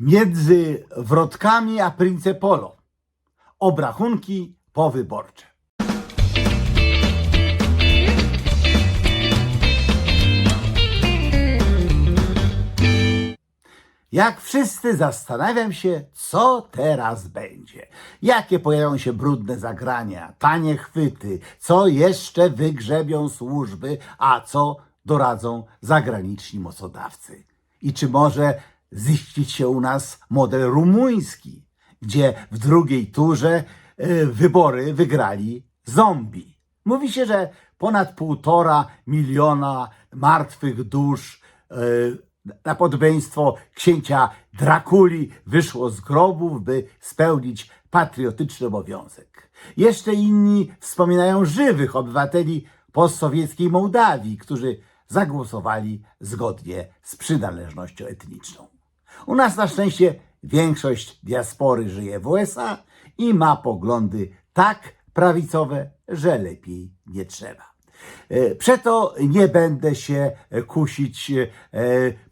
Między wrotkami a Princepolo. Obrachunki powyborcze. Jak wszyscy zastanawiam się, co teraz będzie. Jakie pojawią się brudne zagrania, tanie chwyty, co jeszcze wygrzebią służby, a co doradzą zagraniczni mocodawcy. I czy może ziścić się u nas model rumuński, gdzie w drugiej turze e, wybory wygrali zombie. Mówi się, że ponad półtora miliona martwych dusz e, na podobieństwo księcia Drakuli wyszło z grobów, by spełnić patriotyczny obowiązek. Jeszcze inni wspominają żywych obywateli postsowieckiej Mołdawii, którzy zagłosowali zgodnie z przynależnością etniczną. U nas na szczęście większość diaspory żyje w USA i ma poglądy tak prawicowe, że lepiej nie trzeba. E, Przeto nie będę się kusić e,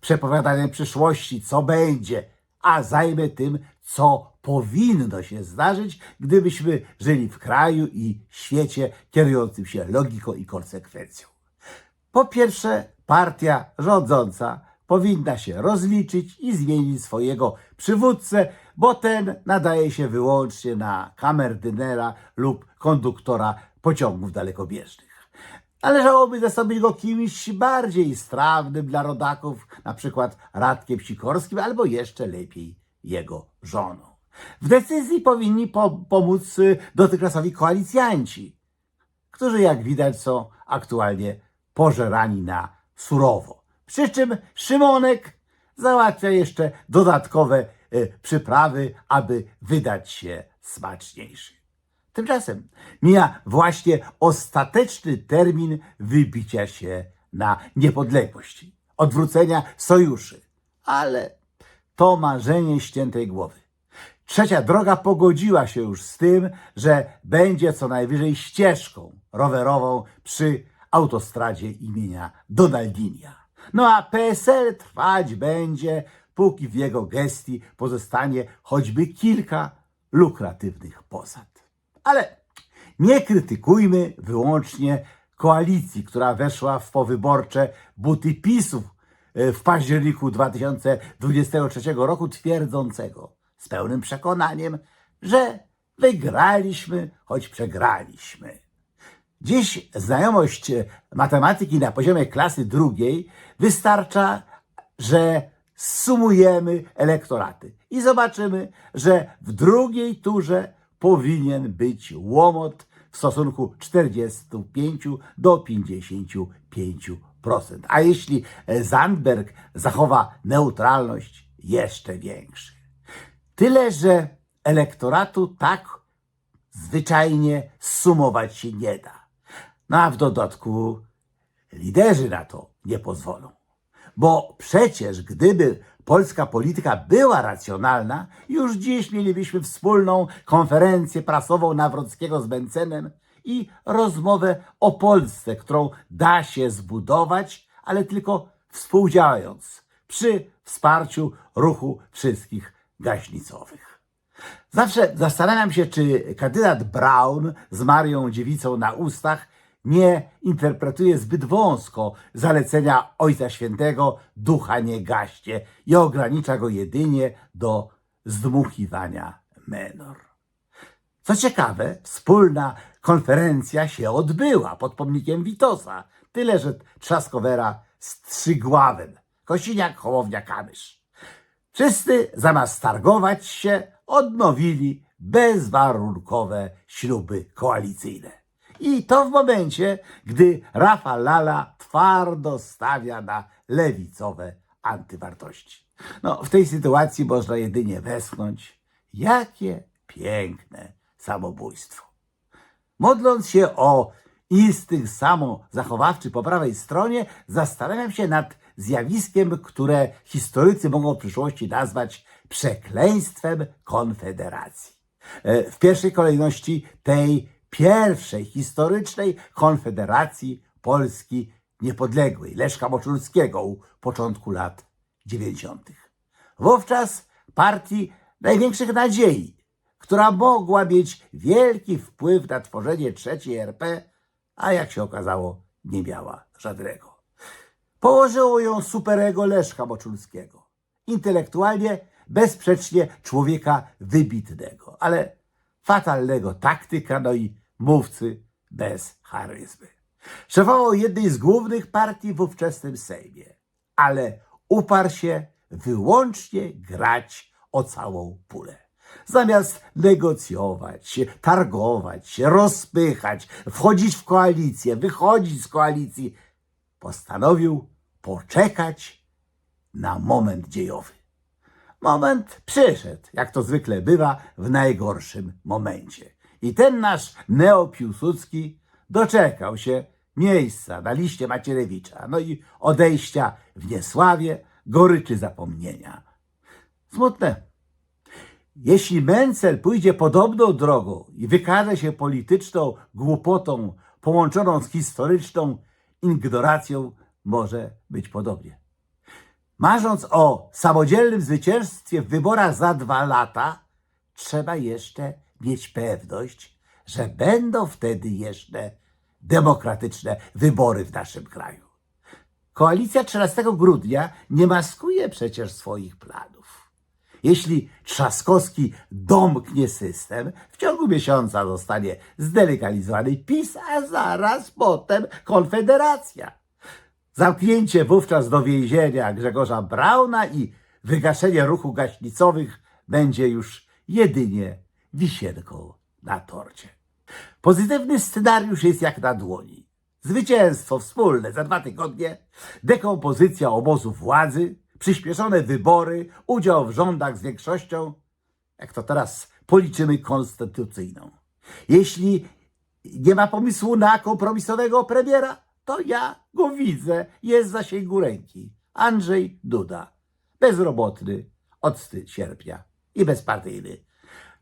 przepowiadaniem przyszłości, co będzie, a zajmę tym, co powinno się zdarzyć, gdybyśmy żyli w kraju i świecie kierującym się logiką i konsekwencją. Po pierwsze, partia rządząca powinna się rozliczyć i zmienić swojego przywódcę, bo ten nadaje się wyłącznie na kamerdynera lub konduktora pociągów dalekobieżnych. Należałoby zastąpić go kimś bardziej strawnym dla rodaków, na przykład Radkiem Sikorskim, albo jeszcze lepiej jego żoną. W decyzji powinni po pomóc y, dotychczasowi koalicjanci, którzy jak widać są aktualnie pożerani na surowo. Przy czym Szymonek załatwia jeszcze dodatkowe y, przyprawy, aby wydać się smaczniejszy. Tymczasem mija właśnie ostateczny termin wybicia się na niepodległość, odwrócenia sojuszy. Ale to marzenie ściętej głowy. Trzecia droga pogodziła się już z tym, że będzie co najwyżej ścieżką rowerową przy autostradzie imienia Donaldinia. No a PSL trwać będzie, póki w jego gestii pozostanie choćby kilka lukratywnych posad. Ale nie krytykujmy wyłącznie koalicji, która weszła w powyborcze buty PiSów e, w październiku 2023 roku, twierdzącego z pełnym przekonaniem, że wygraliśmy, choć przegraliśmy. Dziś znajomość e, matematyki na poziomie klasy drugiej wystarcza, że sumujemy elektoraty i zobaczymy, że w drugiej turze powinien być łomot w stosunku 45 do 55%. A jeśli Zandberg zachowa neutralność, jeszcze większy. Tyle, że elektoratu tak zwyczajnie sumować się nie da. No a w dodatku liderzy na to nie pozwolą. Bo przecież gdyby polska polityka była racjonalna, już dziś mielibyśmy wspólną konferencję prasową Nawrockiego z Bencenem i rozmowę o Polsce, którą da się zbudować, ale tylko współdziałając przy wsparciu ruchu wszystkich gaśnicowych. Zawsze zastanawiam się, czy kandydat Brown z Marią Dziewicą na ustach nie interpretuje zbyt wąsko zalecenia Ojca Świętego ducha nie gaście i ogranicza go jedynie do zdmuchiwania menor. Co ciekawe, wspólna konferencja się odbyła pod pomnikiem Witosa, tyle że Trzaskowera z Trzygławem, Kosiniak, Hołownia, Kamysz. Wszyscy zamiast targować się, odnowili bezwarunkowe śluby koalicyjne. I to w momencie, gdy Rafa Lala twardo stawia na lewicowe antywartości. No, w tej sytuacji można jedynie westchnąć, jakie piękne samobójstwo. Modląc się o instynkt samozachowawczy po prawej stronie, zastanawiam się nad zjawiskiem, które historycy mogą w przyszłości nazwać przekleństwem Konfederacji. E, W pierwszej kolejności tej pierwszej historycznej Konfederacji Polski Niepodległej, Leszka Moczulskiego u początku lat 90. Wówczas partii największych nadziei, która mogła mieć wielki wpływ na tworzenie trzeciej RP, a jak się okazało, nie miała żadnego. Położyło ją superego Leszka Moczulskiego. Intelektualnie, bezsprzecznie człowieka wybitnego, ale fatalnego taktyka, no i mówcy bez charyzmy. Szefował jednej z głównych partii w ówczesnym Sejmie, ale uparł się wyłącznie grać o całą pulę. Zamiast negocjować, targować rozpychać, wchodzić w koalicję, wychodzić z koalicji, postanowił poczekać na moment dziejowy. Moment przyszedł, jak to zwykle bywa, w najgorszym momencie. I ten nasz neopiłsudski doczekał się miejsca na liście Macierewicza, no i odejścia w niesławie, goryczy zapomnienia. Smutne. Jeśli Mencel pójdzie podobną drogą i wykaże się polityczną głupotą połączoną z historyczną ignoracją, może być podobnie. Marząc o samodzielnym zwycięstwie w wyborach za dwa lata, trzeba jeszcze mieć pewność, że będą wtedy jeszcze demokratyczne wybory w naszym kraju. Koalicja 13 grudnia nie maskuje przecież swoich planów. Jeśli Trzaskowski domknie system, w ciągu miesiąca zostanie zdelegalizowany PiS, a zaraz potem Konfederacja. Zamknięcie wówczas do więzienia Grzegorza Brauna i wygaszenie ruchu gaśnicowych będzie już jedynie wisienką na torcie. Pozytywny scenariusz jest jak na dłoni. Zwycięstwo wspólne za dwa tygodnie, dekompozycja obozu władzy, przyspieszone wybory, udział w rządach z większością, jak to teraz policzymy, konstytucyjną. Jeśli nie ma pomysłu na kompromisowego premiera, to ja go widzę, jest w zasięgu ręki. Andrzej Duda, bezrobotny od sierpnia i bezpartyjny.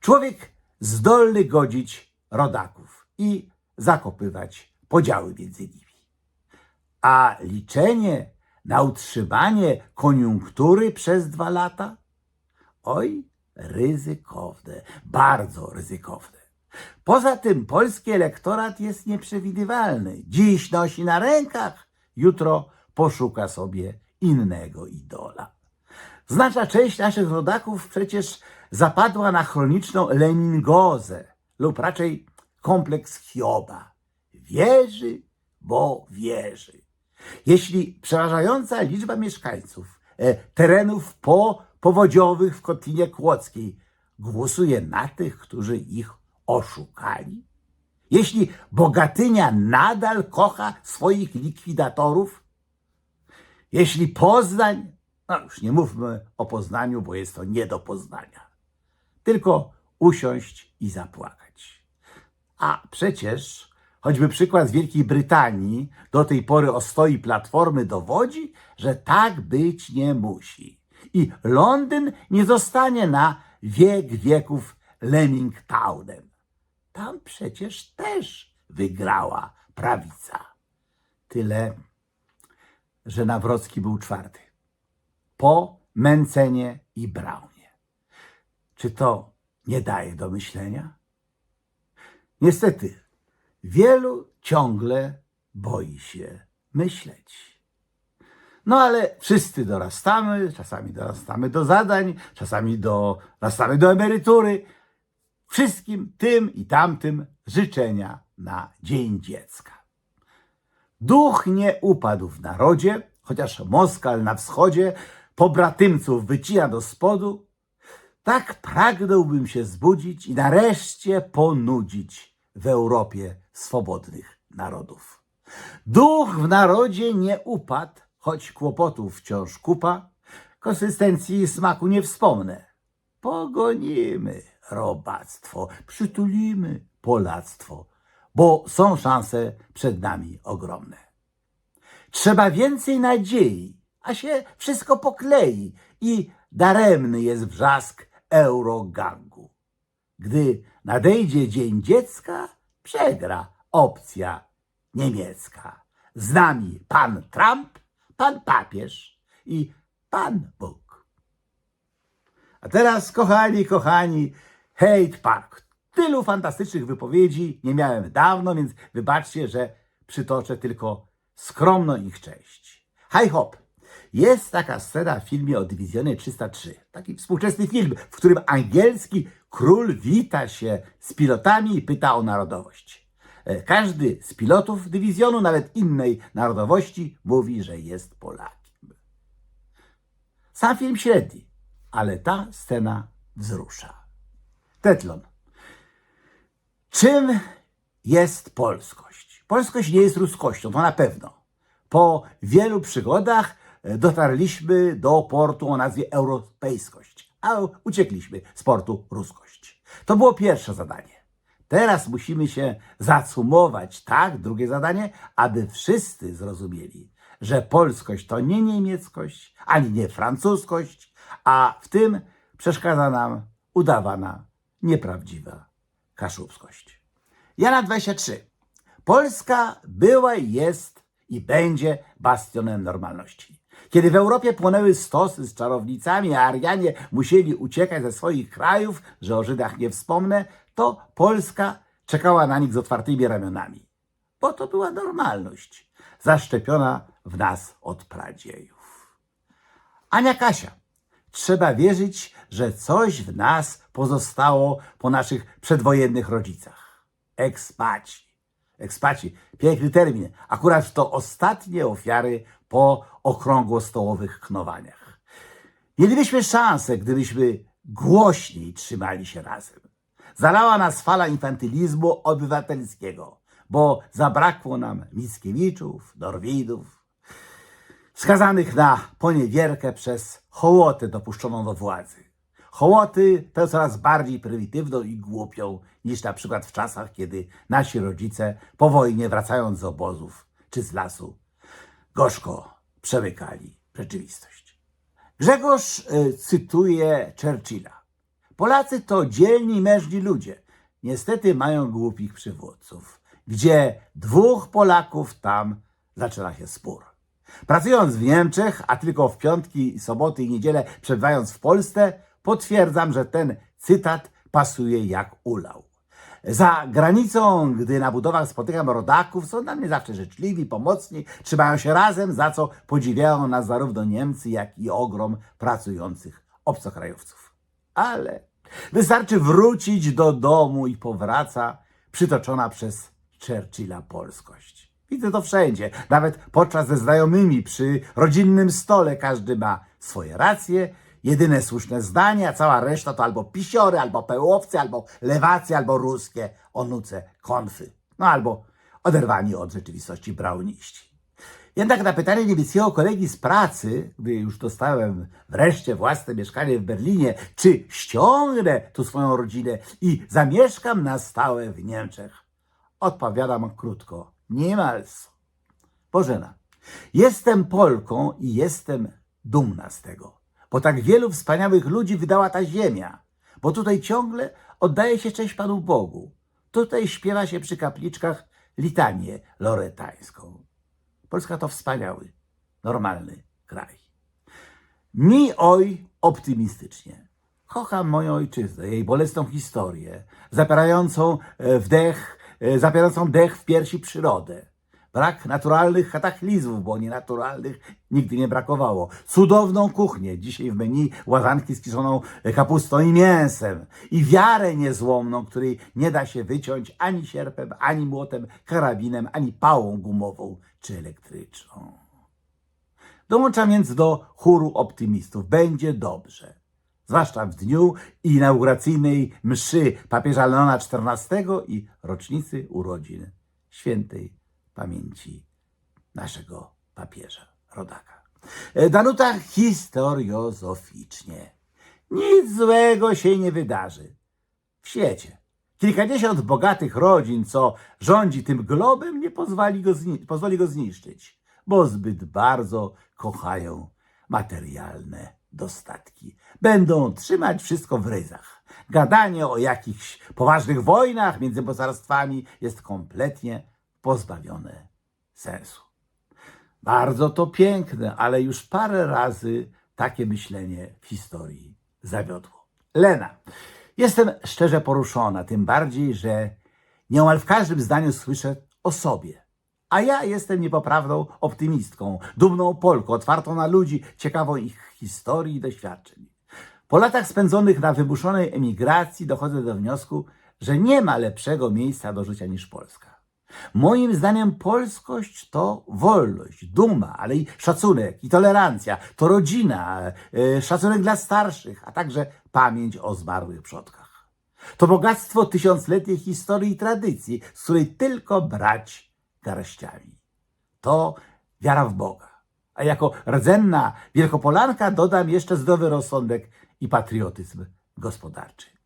Człowiek zdolny godzić rodaków i zakopywać podziały między nimi. A liczenie na utrzymanie koniunktury przez dwa lata? Oj, ryzykowne, bardzo ryzykowne. Poza tym polski elektorat jest nieprzewidywalny. Dziś nosi na rękach, jutro poszuka sobie innego idola. Znaczna część naszych rodaków przecież zapadła na chroniczną leningozę lub raczej kompleks Hioba. Wierzy, bo wierzy. Jeśli przeważająca liczba mieszkańców e, terenów po powodziowych w Kotlinie Kłodzkiej głosuje na tych, którzy ich oszukali, jeśli Bogatynia nadal kocha swoich likwidatorów, jeśli Poznań, no już nie mówmy o Poznaniu, bo jest to nie do poznania, tylko usiąść i zapłakać. A przecież choćby przykład z Wielkiej Brytanii do tej pory o stoi Platformy dowodzi, że tak być nie musi. I Londyn nie zostanie na wiek wieków Lemingtownem. Tam przecież też wygrała prawica. Tyle, że Nawrocki był czwarty. Po Mencenie i Braunie. Czy to nie daje do myślenia? Niestety, wielu ciągle boi się myśleć. No ale wszyscy dorastamy, czasami dorastamy do zadań, czasami dorastamy do emerytury. Wszystkim tym i tamtym życzenia na Dzień Dziecka. Duch nie upadł w narodzie, chociaż Moskal na wschodzie pobratymców wycina do spodu, tak pragnąłbym się zbudzić i nareszcie ponudzić w Europie swobodnych narodów. Duch w narodzie nie upadł, choć kłopotów wciąż kupa, konsystencji i smaku nie wspomnę. Pogonimy robactwo, przytulimy polactwo, bo są szanse przed nami ogromne. Trzeba więcej nadziei, a się wszystko poklei i daremny jest wrzask eurogangu. Gdy nadejdzie Dzień Dziecka, przegra opcja niemiecka. Z nami pan Trump, pan papież i pan Bóg. A teraz, kochani, kochani, Hate Park. Tylu fantastycznych wypowiedzi nie miałem dawno, więc wybaczcie, że przytoczę tylko skromną ich część. Hi hop. Jest taka scena w filmie o Dywizjonie 303. Taki współczesny film, w którym angielski król wita się z pilotami i pyta o narodowość. E, Każdy z pilotów dywizjonu, nawet innej narodowości, mówi, że jest Polakiem. Sam film średni, ale ta scena wzrusza. Tetlon. Czym jest polskość? Polskość nie jest ruskością, to na pewno. Po wielu przygodach dotarliśmy do portu o nazwie europejskość, a uciekliśmy z portu ruskość. To było pierwsze zadanie. Teraz musimy się zacumować, tak, drugie zadanie, aby wszyscy zrozumieli, że polskość to nie niemieckość, ani nie francuskość, a w tym przeszkadza nam udawana, nieprawdziwa kaszubskość. Jana 23. Polska była i jest i będzie bastionem normalności. Kiedy w Europie płonęły stosy z czarownicami, a Arianie musieli uciekać ze swoich krajów, że o Żydach nie wspomnę, to Polska czekała na nich z otwartymi ramionami. Bo to była normalność, zaszczepiona w nas od pradziejów. Ania Kasia. Trzeba wierzyć, że coś w nas pozostało po naszych przedwojennych rodzicach. Ekspaci. Ekspaci, piękny termin. Akurat to ostatnie ofiary po okrągłostołowych knowaniach. Mielibyśmy szansę, gdybyśmy głośniej trzymali się razem. Zalała nas fala infantylizmu obywatelskiego, bo zabrakło nam Mickiewiczów, Norwidów, skazanych na poniewierkę przez hołotę dopuszczoną do władzy. Hołoty to coraz bardziej prymitywną i głupią niż na przykład w czasach, kiedy nasi rodzice po wojnie wracając z obozów czy z lasu gorzko przemykali rzeczywistość. Grzegorz y, cytuje Churchilla. Polacy to dzielni mężni ludzie. Niestety mają głupich przywódców. Gdzie dwóch Polaków, tam zaczyna się spór. Pracując w Niemczech, a tylko w piątki, soboty i niedzielę przebywając w Polsce, potwierdzam, że ten cytat pasuje jak ulał. Za granicą, gdy na budowach spotykam rodaków, są dla mnie zawsze życzliwi, pomocni, trzymają się razem, za co podziwiają nas zarówno Niemcy, jak i ogrom pracujących obcokrajowców. Ale wystarczy wrócić do domu i powraca przytoczona przez Churchilla polskość. Widzę to wszędzie, nawet podczas ze znajomymi przy rodzinnym stole każdy ma swoje racje, jedyne słuszne zdanie, a cała reszta to albo pisiory, albo pełowcy, albo lewacy, albo ruskie onuce konfy. No albo oderwani od rzeczywistości brauniści. Jednak na pytanie niemieckiego kolegi z pracy, gdy już dostałem wreszcie własne mieszkanie w Berlinie, czy ściągnę tu swoją rodzinę i zamieszkam na stałe w Niemczech, odpowiadam krótko, niemal. Bożena, jestem Polką i jestem dumna z tego, bo tak wielu wspaniałych ludzi wydała ta ziemia, bo tutaj ciągle oddaje się cześć Panu Bogu. Tutaj śpiewa się przy kapliczkach litanię loretańską. Polska to wspaniały, normalny kraj. Mi oj optymistycznie. Kocham moją ojczyznę, jej bolesną historię, zapierającą e, wdech, e, zapierającą dech w piersi przyrodę. Brak naturalnych kataklizmów, bo nienaturalnych nigdy nie brakowało. Cudowną kuchnię, dzisiaj w menu łazanki z kiszoną kapustą i mięsem. I wiarę niezłomną, której nie da się wyciąć ani sierpem, ani młotem, karabinem, ani pałą gumową czy elektryczną. Dołączam więc do chóru optymistów. Będzie dobrze. Zwłaszcza w dniu inauguracyjnej mszy papieża Leona XIV i rocznicy urodzin świętej pamięci naszego papieża, rodaka. E, Danuta historiozoficznie. Nic złego się nie wydarzy w świecie. Kilkadziesiąt bogatych rodzin, co rządzi tym globem, nie pozwoli go, pozwoli go zniszczyć, bo zbyt bardzo kochają materialne dostatki. Będą trzymać wszystko w ryzach. Gadanie o jakichś poważnych wojnach między mocarstwami jest kompletnie pozbawione sensu. Bardzo to piękne, ale już parę razy takie myślenie w historii zawiodło. Lena, jestem szczerze poruszona, tym bardziej, że nieomal w każdym zdaniu słyszę o sobie. A ja jestem niepoprawną optymistką, dumną Polką, otwartą na ludzi, ciekawą ich historii i doświadczeń. Po latach spędzonych na wymuszonej emigracji dochodzę do wniosku, że nie ma lepszego miejsca do życia niż Polska. Moim zdaniem polskość to wolność, duma, ale i szacunek, i tolerancja, to rodzina, e, szacunek dla starszych, a także pamięć o zmarłych przodkach. To bogactwo tysiącletniej historii i tradycji, z której tylko brać garściami. To wiara w Boga. A jako rdzenna wielkopolanka dodam jeszcze zdrowy rozsądek i patriotyzm gospodarczy.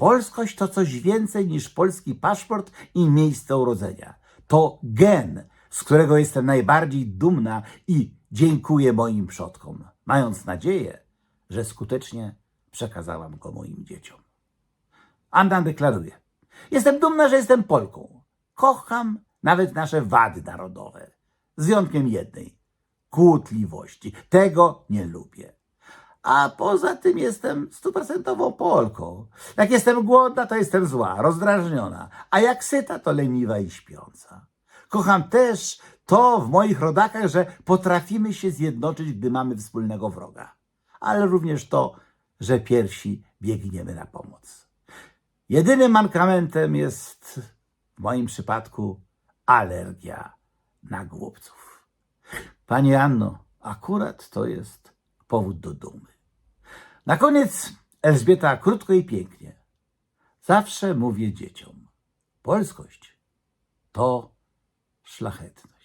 Polskość to coś więcej niż polski paszport i miejsce urodzenia. To gen, z którego jestem najbardziej dumna i dziękuję moim przodkom, mając nadzieję, że skutecznie przekazałam go moim dzieciom. Anna deklaruje: Jestem dumna, że jestem Polką. Kocham nawet nasze wady narodowe. Z wyjątkiem jednej kłótliwości. Tego nie lubię. A poza tym jestem stuprocentową Polką. Jak jestem głodna, to jestem zła, rozdrażniona, a jak syta, to leniwa i śpiąca. Kocham też to w moich rodakach, że potrafimy się zjednoczyć, gdy mamy wspólnego wroga, ale również to, że pierwsi biegniemy na pomoc. Jedynym mankamentem jest w moim przypadku alergia na głupców. Pani Anno, akurat to jest powód do dumy. Na koniec Elżbieta krótko i pięknie. Zawsze mówię dzieciom: polskość to szlachetność.